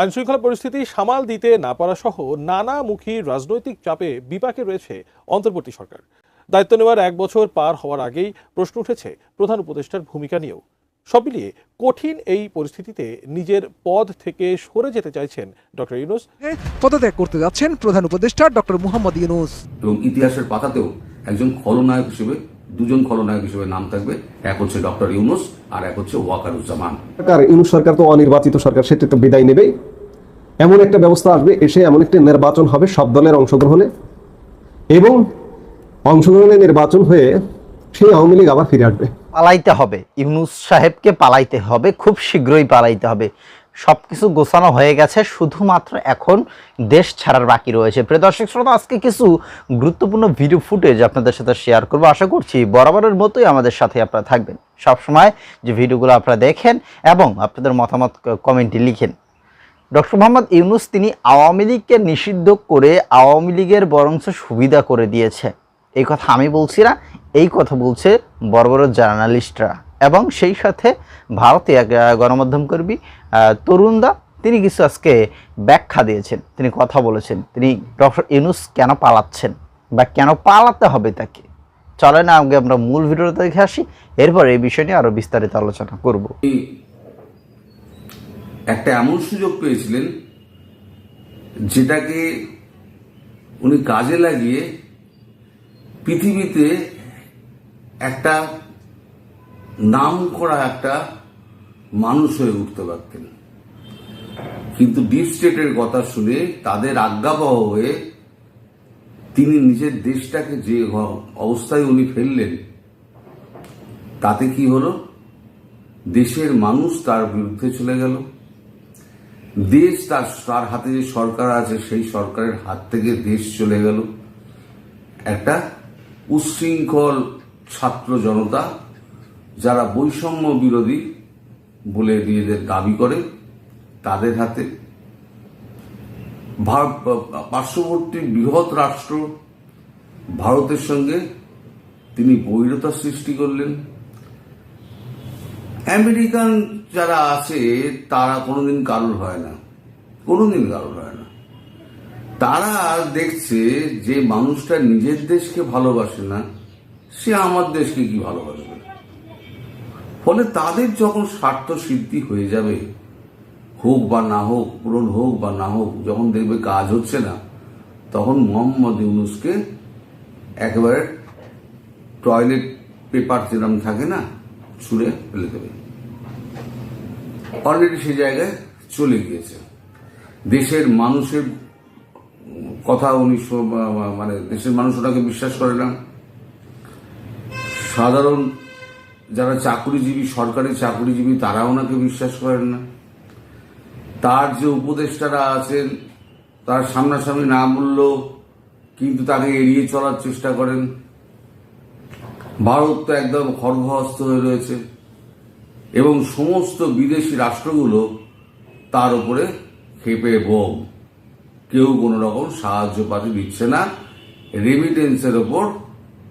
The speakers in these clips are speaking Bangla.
আইনশৃঙ্খলা পরিস্থিতি সামাল দিতে না পারা সহ নানামুখী রাজনৈতিক চাপে বিপাকে রয়েছে অন্তর্বর্তী সরকার। দায়িত্ব নেওয়ার এক বছর পার হওয়ার আগেই প্রশ্ন উঠেছে প্রধান উপদেষ্টার ভূমিকা নিয়েও। সব মিলিয়ে কঠিন এই পরিস্থিতিতে নিজের পদ থেকে সরে যেতে চাইছেন ডক্টর ইউনুস। পদত্যাগ করতে যাচ্ছেন প্রধান উপদেষ্টা ডক্টর মুহাম্মদ ইউনুস। এবং ইতিহাসের পাতাতেও একজন খলনায়ক হিসেবে দুজন খলনায়ক হিসেবে নাম থাকবে। এক হচ্ছে ডক্টর ইউনুস আর এক হচ্ছে ওয়াকারুজ্জামান। সরকার ইউনুস সরকার তো অনির্বাচিত সরকার সেটি তো বিদায় নেবেই। এমন একটা ব্যবস্থা আসবে এসে এমন একটি নির্বাচন হবে সব দলের অংশগ্রহণে। এবং অংশগ্রহণে নির্বাচন হয়ে সেই আওয়ামী লীগ আবার ফিরে আসবে। পালাইতে হবে। ইউনুস সাহেবকে পালাইতে হবে খুব শীঘ্রই পালাইতে হবে। সব কিছু গোছানো হয়ে গেছে, শুধুমাত্র এখন দেশ ছাড়ার বাকি রয়েছে। প্রিয় শ্রোতা, আজকে কিছু গুরুত্বপূর্ণ ভিডিও ফুটেজ আপনাদের সাথে শেয়ার করব। আশা করছি বরাবরের মতোই আমাদের সাথে আপনারা থাকবেন। সবসময় যে ভিডিওগুলো আপনারা দেখেন এবং আপনাদের মতামত কমেন্টে লিখেন। ডক্টর মোহাম্মদ ইউনুস তিনি আওয়ামী লীগকে নিষিদ্ধ করে আওয়ামী লীগের বরঞ্চ সুবিধা করে দিয়েছে। এই কথা আমি বলছি না, এই কথা বলছে বড় বড় জার্নালিস্টরা। এবং সেই সাথে ভারতে এক গণমাধ্যম কর্মী তরুণদা, তিনি কিছু আজকে ব্যাখ্যা দিয়েছেন। তিনি কথা বলেছেন। তিনি ডক্টর ইউনুস কেন পালাচ্ছেন বা কেন পালাতে হবে তাকে? চলেন আগে আমরা মূল ভিডিওটা দেখে আসি। এরপর এই বিষয় নিয়ে আরও বিস্তারিত আলোচনা করব। একটা এমন সুযোগ পেয়েছিলেন যেটাকে উনি কাজে লাগিয়ে পৃথিবীতে একটা নাম করা একটা মানুষ হয়ে উঠতে পারতেন। কিন্তু ডিপ স্টেটের কথা শুনে তাদের আজ্ঞাবহ হয়ে তিনি নিজের দেশটাকে যে অবস্থায় উনি ফেললেন, তাতে কি হলো? দেশের মানুষ তার বিরুদ্ধে চলে গেল। দেশ তার তার হাতে যে সরকার আছে, সেই সরকারের হাত থেকে দেশ চলে গেল। একটা উচ্ছৃঙ্খল ছাত্র জনতা, যারা বৈষম্য বিরোধী বলে নিজেদের দাবি করে, তাদের হাতে পার্শ্ববর্তী বৃহৎ রাষ্ট্র ভারতের সঙ্গে তিনি বৈরতা সৃষ্টি করলেন। আমেরিকান যারা আছে, তারা কোনোদিন কারোর হয় না। কোনোদিন কারোর হয় না। তারা দেখছে যে মানুষটা নিজের দেশকে ভালোবাসে না, সে আমার দেশকে কি ভালোবাসবে? ফলে তাদের যখন স্বার্থ সিদ্ধি হয়ে যাবে, হোক বা না হোক, পূরণ হোক বা না হোক, যখন দেখবে কাজ হচ্ছে না, তখন মোহাম্মদ ইউনুসকে একেবারে টয়লেট পেপার যেরকম থাকে না, ছুঁড়ে ফেলে দেবে। অলরেডি সেই জায়গায় চলে গিয়েছে। দেশের মানুষের কথা উনি মানে দেশের মানুষ ওনাকে বিশ্বাস করে না। সাধারণ যারা চাকরিজীবী, সরকারি চাকরিজীবী তারা ওনাকে বিশ্বাস করেন না। তার যে উপদেষ্টারা আছেন, তার সামনাসামনি না বললেও কিন্তু তাকে এড়িয়ে চলার চেষ্টা করেন। ভারত তো একদম খর্গহস্ত হয়ে রয়েছে এবং সমস্ত বিদেশি রাষ্ট্রগুলো তার উপরে খেপে বোম। কেউ কোনো রকম সাহায্য পাতি দিচ্ছে না। রেমিটেন্সের ওপর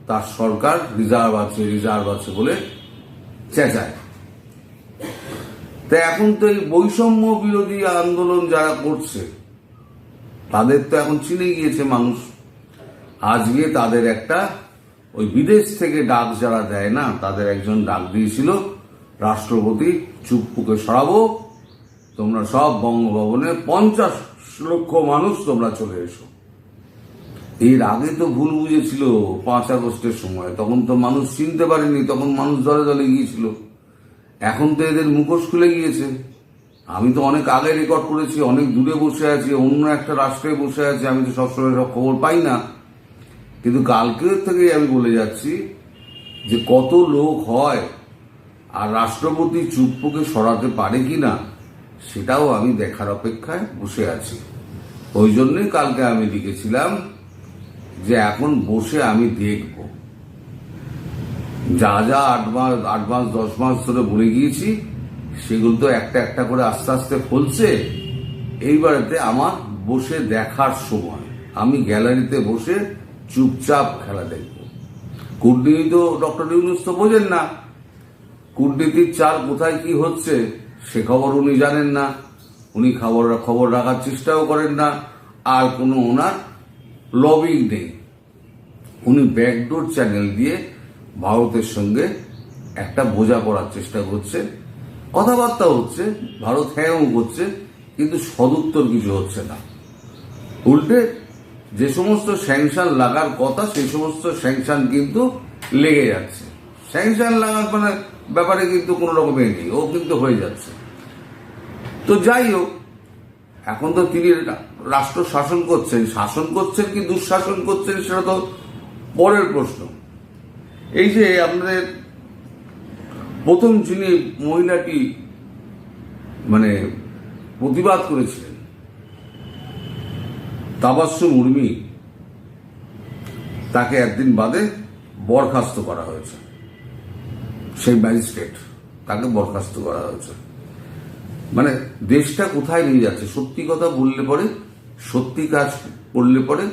তার সরকার রিজার্ভ আছে রিজার্ভ আছে বলে চেঁচায়। তা এখন তো এই বৈষম্য বিরোধী আন্দোলন যারা করছে, তাদের তো এখন চিনে গিয়েছে মানুষ। আজকে তাদের একটা ওই বিদেশ থেকে ডাক যারা দেয় না, তাদের একজন ডাক দিয়েছিল, রাষ্ট্রপতি চুপ্পুকে সরাবো, তোমরা সব বঙ্গভবনে পঞ্চাশ লক্ষ মানুষ তোমরা চলে এসো। এর আগে তো ভুল বুঝেছিল পাঁচ আগস্টের সময়। তখন তো মানুষ চিনতে পারেনি, তখন মানুষ দলে দলে গিয়েছিল। এখন তো এদের মুখোশ খুলে গিয়েছে। আমি তো অনেক আগে রেকর্ড করেছি, অনেক দূরে বসে আছি, অন্য একটা রাষ্ট্রে বসে আছি, আমি তো সবসময় সব খবর পাই না। কিন্তু কালকের থেকেই আমি বলে যাচ্ছি যে কত লোক হয় আর রাষ্ট্রপতি চুপ্পুকে সরাতে পারে কি না সেটাও আমি দেখার অপেক্ষায় বসে আছি। ওই জন্যই কালকে আমি লিখেছিলাম যে এখন বসে আমি দেখব। যা যা আট মাস আট মাস, দশ মাস ধরে বলে গিয়েছি, সেগুলো তো একটা একটা করে আস্তে আস্তে ফলছে। এইবারেতে আমার বসে দেখার সময়। আমি গ্যালারিতে বসে চুপচাপ খেলা দেখব। কূটনীতি তো ডক্টর ইউনুস তো বোঝেন না। কূটনীতির চাল কোথায় কি হচ্ছে, সে খবর উনি জানেন না। উনি খবর খবর রাখার চেষ্টাও করেন না। আর কোনো ওনার লবিং নেই। উনি ব্যাকডোর চ্যানেল দিয়ে ভারতের সঙ্গে একটা বোঝা করার চেষ্টা করছে। কথাবার্তা হচ্ছে, ভারত হ্যাঁ করছে, কিন্তু সদুত্তর কিছু হচ্ছে না। উল্টে যে সমস্ত স্যাংশন লাগার কথা, সেই সমস্ত স্যাংশন কিন্তু লেগে যাচ্ছে। স্যাংশন লাগার মানে ব্যাপারে কিন্তু কোনো রকমের নেই, ও কিন্তু হয়ে যাচ্ছে। তো যাই হোক এখন তো তিনি রাষ্ট্র শাসন করছেন। শাসন করছেন কি দুঃশাসন করছেন সেটা তো পরের প্রশ্ন। এই যে আপনাদের প্রথম যিনি মহিলাটি মানে প্রতিবাদ করেছিলেন তাবাস্সুম উর্মি তাকে একদিন বাদে বরখাস্ত করা হয়েছে। সেই ম্যাজিস্ট্রেট, তাকে বরখাস্ত করা হয়েছে। মানে দেশটা কোথায় নিয়ে যাচ্ছে? সত্যি কথা বললে পরে, সত্যি কাজ করলে পরে,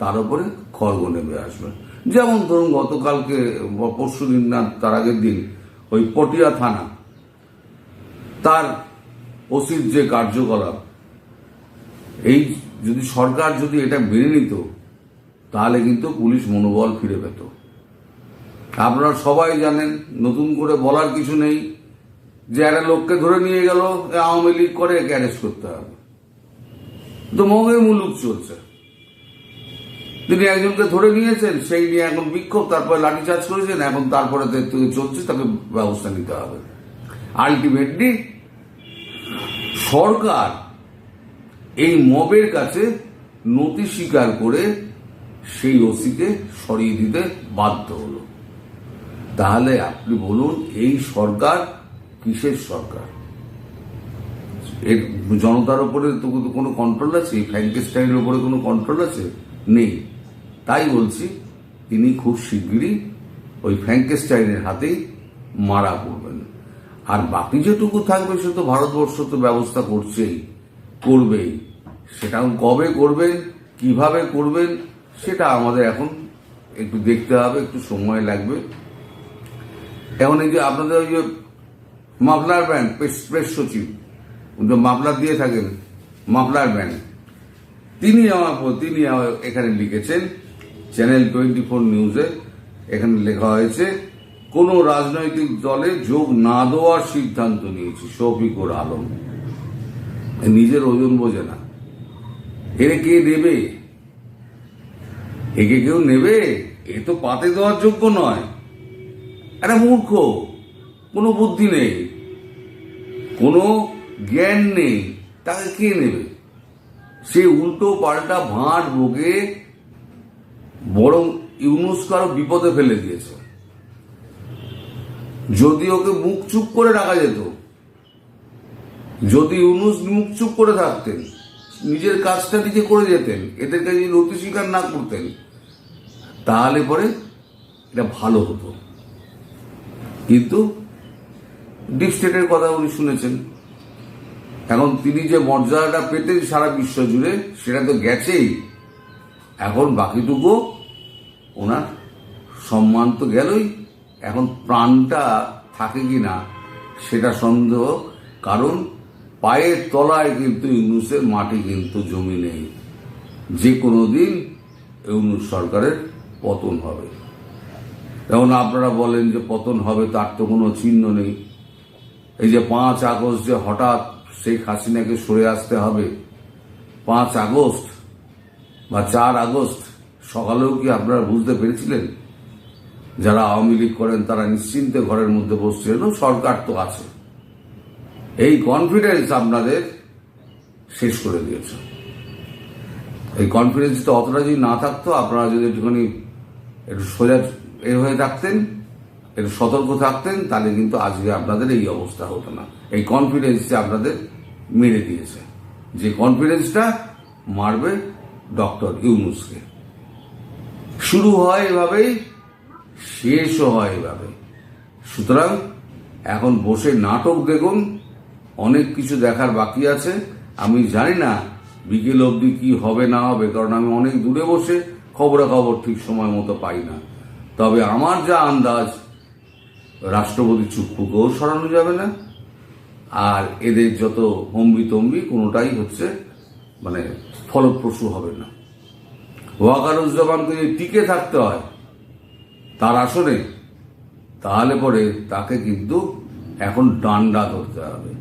তার উপরে খড়গ নেমে আসবে। যেমন ধরুন গতকালকে পরশু দিন না, তার আগের দিন, ওই পটিয়া থানা, তার ওসির যে কার্যকলাপ, এই যদি সরকার যদি এটা মেনে নিত, তাহলে কিন্তু পুলিশ মনোবল ফিরে পেত। আপনারা সবাই জানেন, নতুন করে বলার কিছু নেই যে একটা লোককে ধরে নিয়ে গেল আওয়ামী লীগ করে, একে অ্যারেস্ট করতে হবে। তো মগের মুলুক চলছে। তিনি একজনকে ধরে নিয়েছেন, সেই নিয়ে এখন বিক্ষোভ, তারপরে লাঠিচার্জ করেছেন, এখন তারপরে চলছে, তাকে ব্যবস্থা নিতে হবে। আলটিমেটলি সরকার এই মবের কাছে নথি স্বীকার করে সেই ওসিকে সরিয়ে দিতে বাধ্য হলো। তাহলে আপনি বলুন, এই সরকার কিসের সরকার? এর জনতার উপরে কোনো কন্ট্রোল আছে? ফ্র্যাঙ্কেস্টাইনের উপরে কোনো কন্ট্রোল আছে? নেই। তাই বলছি, তিনি খুব শিগগিরই ওই ফ্র্যাঙ্কেস্টাইনের হাতেই মারা পড়বেন। আর বাকি যেটুকু থাকবে, সে তো ভারতবর্ষ তো ব্যবস্থা করছেই, করবেই। সেটা কবে করবেন, কীভাবে করবেন, সেটা আমাদের এখন একটু দেখতে হবে, একটু সময় লাগবে। এখন এই যে আপনাদের ওই যে মাফলার ব্যান্ড প্রেস সচিব। মাফলার দিয়ে থাকেন মাফলার ব্যান্ড তিনি আমার তিনি এখানে লিখেছেন, চ্যানেল টোয়েন্টি ফোর নিউজে এখানে লেখা হয়েছে, কোন রাজনৈতিক দলে যোগ না দেওয়ার সিদ্ধান্ত নিয়েছি, শফিকুর আলম। নিজের ওজন বোঝে না। এর কে নেবে? একে কেউ নেবে? এ তো পাতে দেওয়ার যোগ্য নয়। একটা মূর্খ, কোনো বুদ্ধি নেই। কোনো জ্ঞান নেই, তাকে কে নেবে? সে উল্টো পাল্টা ভাঁট বকে বরং ইউনুসকে বিপদে ফেলে দিয়েছে। যদি ওকে মুখ চুপ করে রাখা যেত, যদি ইউনুস মুখ চুপ করে থাকতেন, নিজের কাজটা নিজে করে যেতেন এদেরকে যদি নতি স্বীকার না করতেন, তাহলে পরে এটা ভালো হতো। কিন্তু ডিপ স্টেটের কথা উনি শুনেছেন। এখন তিনি যে মর্যাদাটা পেতেন সারা বিশ্ব জুড়ে, সেটা তো গেছেই। এখন বাকিটুকু ওনার সম্মান তো গেলই। এখন প্রাণটা থাকে কি না, সেটা সন্দেহ। কারণ পায়ের তলায় কিন্তু ইউনুসের মাটি কিন্তু জমি নেই। যে কোনো দিন ইউনুস সরকারের পতন হবে। এখন আপনারা বলেন যে পতন হবে, তার তো কোনো চিহ্ন নেই। এই যে পাঁচ আগস্ট যে হঠাৎ শেখ হাসিনাকে সরে আসতে হবে, পাঁচ আগস্ট বা চার আগস্ট, সকালেও কি আপনারা বুঝতে পেরেছিলেন? যারা আওয়ামী লীগ করেন তারা নিশ্চিন্তে ঘরের মধ্যে বসছিলেন সরকার তো আছে। এই কনফিডেন্স আপনাদের শেষ করে দিয়েছে। এই কনফিডেন্সটা অতটা যদি না থাকতো, আপনারা যদি একটুখানি একটু সোজা এ হয়ে থাকতেন একটু সতর্ক থাকতেন, তাহলে কিন্তু আজকে আপনাদের এই অবস্থা হতো না। এই কনফিডেন্সটা আপনাদের মেরে দিয়েছে। যে কনফিডেন্সটা মারবে ডক্টর ইউনুসকে। শুরু হয় এভাবেই, শেষও হয় এভাবে সুতরাং এখন বসে নাটক দেখুন, অনেক কিছু দেখার বাকি আছে। আমি জানি না বিকেল অবধি কি হবে না হবে, কারণ আমি অনেক দূরে বসে খবরাখবর ঠিক সময় মতো পাই না। তবে আমার যা আন্দাজ রাষ্ট্রপতি চুপ্পুকেও সরানো যাবে না। আর এদের যত হম্বি তম্বি, কোনোটাই হচ্ছে মানে ফলপ্রসূ হবে না। ওয়াকারুজ্জামানকে যদি টিকে থাকতে হয়, তার আসনে, তাহলে পরে তাকে কিন্তু এখন ডান্ডা ধরতে হবে।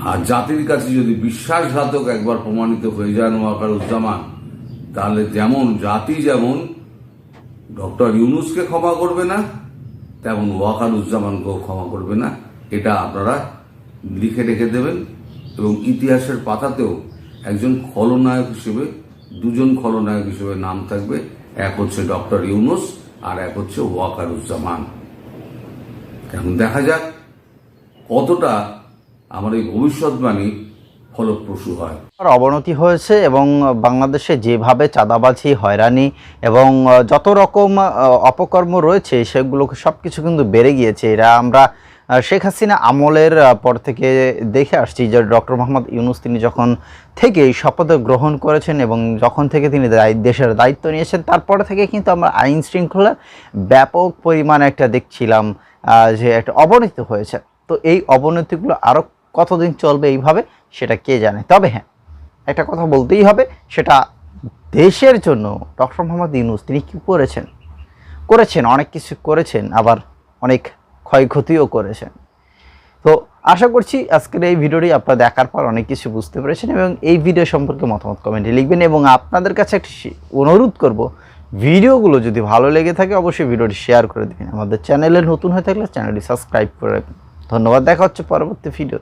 আর জাতির কাছে যদি বিশ্বাসঘাতক একবার প্রমাণিত হয়ে যান ওয়াকারুজ্জামান, তাহলে যেমন জাতি যেমন ডক্টর ইউনুসকে ক্ষমা করবে না তেমন ওয়াকারুজ্জামানকেও ক্ষমা করবে না। এটা আপনারা লিখে রেখে দেবেন এবং ইতিহাসের পাতাতেও একজন খলনায়ক হিসেবে, দুজন খলনায়ক হিসেবে নাম থাকবে। এক হচ্ছে ডক্টর ইউনুস আর এক হচ্ছে ওয়াকারুজ্জামান এখন দেখা যাক কতটা আমার এই ভবিষ্যৎবাণী ফলপ্রসূ হয়। অবনতি হয়েছে এবং বাংলাদেশে যেভাবে চাঁদাবাজি, হয়রানি এবং যত রকম অপকর্ম রয়েছে, সেগুলোকে সব কিছু কিন্তু বেড়ে গিয়েছে। এরা আমরা শেখ হাসিনা আমলের পর থেকে দেখে আসছি যে ডক্টর মোহাম্মদ ইউনুস তিনি যখন থেকে শপথ গ্রহণ করেছেন এবং যখন থেকে তিনি দেশের দায়িত্ব নিয়েছেন, তারপরে থেকে কিন্তু আমরা আইন শৃঙ্খলা ব্যাপক পরিমাণে একটা দেখছিলাম যে একটা অবনতি হয়েছে। তো এই অবনতিগুলো আরও কতদিন চলবে এইভাবে? সেটা কে জানে? তবে হ্যাঁ একটা কথা বলতেই হবে, সেটা দেশের জন্য ডক্টর মোহাম্মদ ইউনুস তিনি কী করেছেন? করেছেন, অনেক কিছু করেছেন, আবার অনেক ক্ষয়ক্ষতিও করেছেন। তো আশা করছি আজকের এই ভিডিওটি আপনারা দেখার পর অনেক কিছু বুঝতে পেরেছেন এবং এই ভিডিও সম্পর্কে মতামত কমেন্টে লিখবেন এবং আপনাদের কাছে একটি অনুরোধ করব, ভিডিওগুলো যদি ভালো লেগে থাকে অবশ্যই ভিডিওটি শেয়ার করে দিবেন। আমাদের চ্যানেলে নতুন হয়ে থাকলে চ্যানেলটি সাবস্ক্রাইব করে ধন্যবাদ, দেখা হচ্ছে পরবর্তী ভিডিও